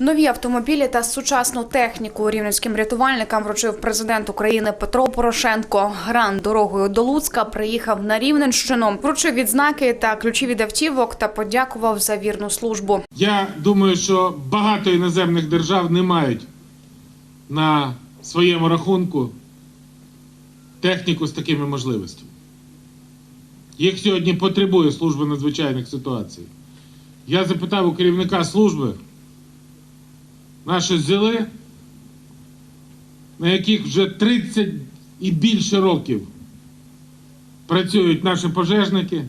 Нові автомобілі та сучасну техніку рівненським рятувальникам вручив президент України Петро Порошенко. Гран дорогою до Луцька приїхав на Рівненщину, вручив відзнаки та ключі від автівок та подякував за вірну службу. Я думаю, що багато іноземних держав не мають на своєму рахунку техніку з такими можливостями. Їх сьогодні потребує служба надзвичайних ситуацій. Я запитав у керівника служби, наші взяли, на яких вже 30 і більше років працюють наші пожежники,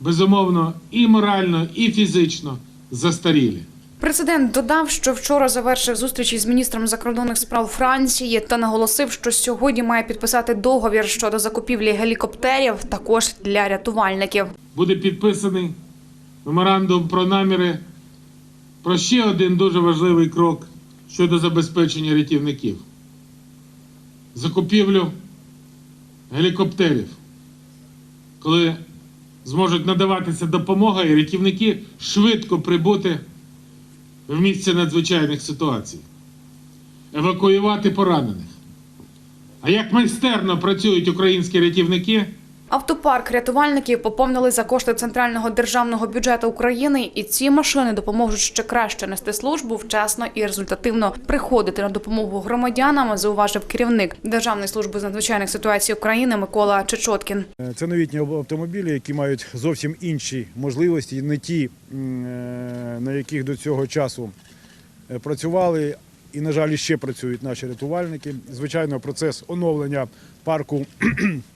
безумовно, і морально, і фізично застарілі. Президент додав, що вчора завершив зустріч із міністром закордонних справ Франції та наголосив, що сьогодні має підписати договір щодо закупівлі гелікоптерів, також для рятувальників. Буде підписаний меморандум про наміри про ще один дуже важливий крок щодо забезпечення рятівників. Закупівлю гелікоптерів, коли зможуть надаватися допомога і рятівники швидко прибути в місце надзвичайних ситуацій, евакуювати поранених. А як майстерно працюють українські рятівники? Автопарк рятувальників поповнили за кошти центрального державного бюджету України, і ці машини допоможуть ще краще нести службу вчасно і результативно приходити на допомогу громадянам. Зауважив керівник Державної служби з надзвичайних ситуацій України Микола Чечоткін. Е, Це новітні автомобілі, які мають зовсім інші можливості, не ті, е, на яких до цього часу е, працювали і, на жаль, ще працюють наші рятувальники. Звичайно, процес оновлення парку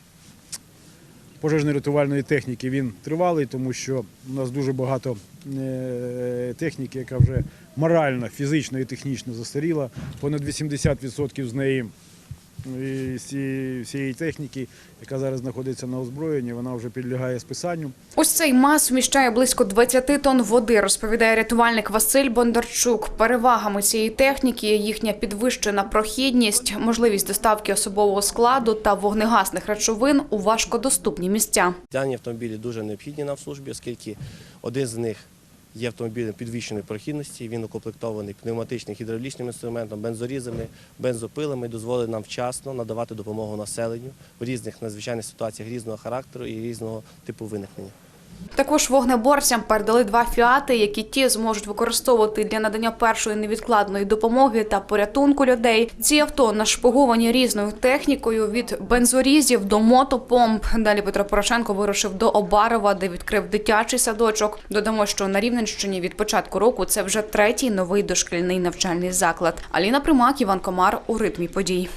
пожежно-рятувальної техніки він тривалий, тому що у нас дуже багато е, техніки, яка вже морально, фізично і технічно застаріла. Понад 80% з неї всієї техніки, яка зараз знаходиться на озброєнні, вона вже підлягає списанню. Ось цей мас вміщає близько 20 тонн води, розповідає рятувальник Василь Бондарчук. Перевагами цієї техніки є їхня підвищена прохідність, можливість доставки особового складу та вогнегасних речовин у важкодоступні місця. Дані автомобілі дуже необхідні нам в службі, оскільки один з них є автомобілем підвищеної прохідності. Він укомплектований пневматичним гідравлічним інструментом, бензорізами, бензопилами, дозволить нам вчасно надавати допомогу населенню в різних надзвичайних ситуаціях різного характеру і різного типу виникнення. Також вогнеборцям передали два фіати, які ті зможуть використовувати для надання першої невідкладної допомоги та порятунку людей. Ці авто нашпиговані різною технікою від бензорізів до мотопомп. Далі Петро Порошенко вирушив до Обарова, де відкрив дитячий садочок. Додамо, що на Рівненщині від початку року це вже третій новий дошкільний навчальний заклад. Аліна Примак, Іван Комар у ритмі подій.